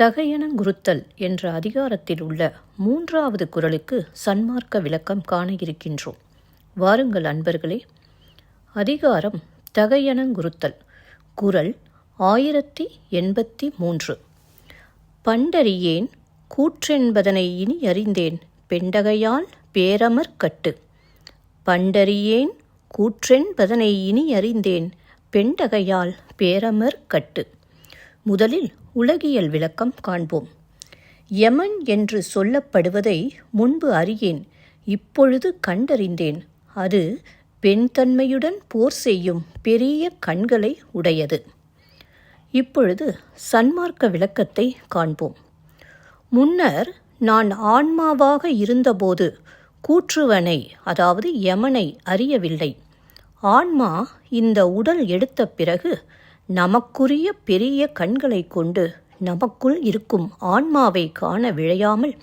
தகையனங்குறுத்தல் என்ற அதிகாரத்தில் உள்ள மூன்றாவது குரலுக்கு சன்மார்க்க விளக்கம் காண இருக்கின்றோம். வாருங்கள் அன்பர்களே அதிகாரம் தகையனங்குறுத்தல் குரல் ஆயிரத்தி எண்பத்தி மூன்று. பண்டறியேன் கூற்றென்பதனை இனி அறிந்தேன் பெண்டகையால் பேரமர் கட்டு. பண்டறியேன் கூற்றென்பதனை இனி அறிந்தேன் பெண்டகையால் பேரமர் கட்டு. முதலில் உலகியல் விளக்கம் காண்போம். யமன் என்று சொல்லப்படுவதை முன்பு அறியேன் இப்பொழுது கண்டறிந்தேன். அது பெண்தன்மையுடன் போர் செய்யும் பெரிய கண்களை உடையது. இப்பொழுது சன்மார்க்க விளக்கத்தை காண்போம். முன்னர் நான் ஆன்மாவாக இருந்தபோது கூற்றுவனை அதாவது யமனை அறியவில்லை. ஆன்மா இந்த உடல் எடுத்த பிறகு நமக்குரிய பெரிய கண்களை கொண்டு நமக்குள் இருக்கும் ஆன்மாவை காண விழையாமல்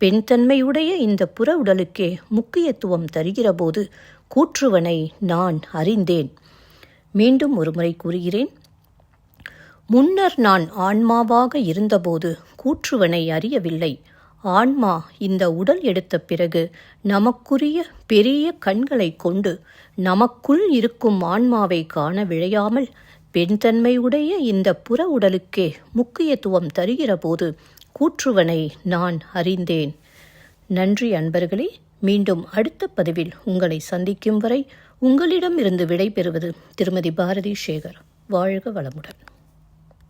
பெண்தன்மையுடைய இந்த புற உடலுக்கே முக்கியத்துவம் தருகிறபோது கூற்றுவனை நான் அறிந்தேன். மீண்டும் ஒருமுறை கூறுகிறேன். முன்னர் நான் ஆன்மாவாக இருந்தபோது கூற்றுவனை அறியவில்லை. ஆன்மா இந்த உடல் எடுத்த பிறகு நமக்குரிய பெரிய கண்களை கொண்டு நமக்குள் இருக்கும் ஆன்மாவை காண விழையாமல் பெண்தன்மையுடைய இந்த புற உடலுக்கே முக்கியத்துவம் தருகிறபோது கூற்றுவனை நான் அறிந்தேன். நன்றி அன்பர்களே மீண்டும் அடுத்த பதிவில் உங்களை சந்திக்கும் வரை உங்களிடமிருந்து விடைபெறுவது திருமதி பாரதி சேகர் வாழ்க வளமுடன்.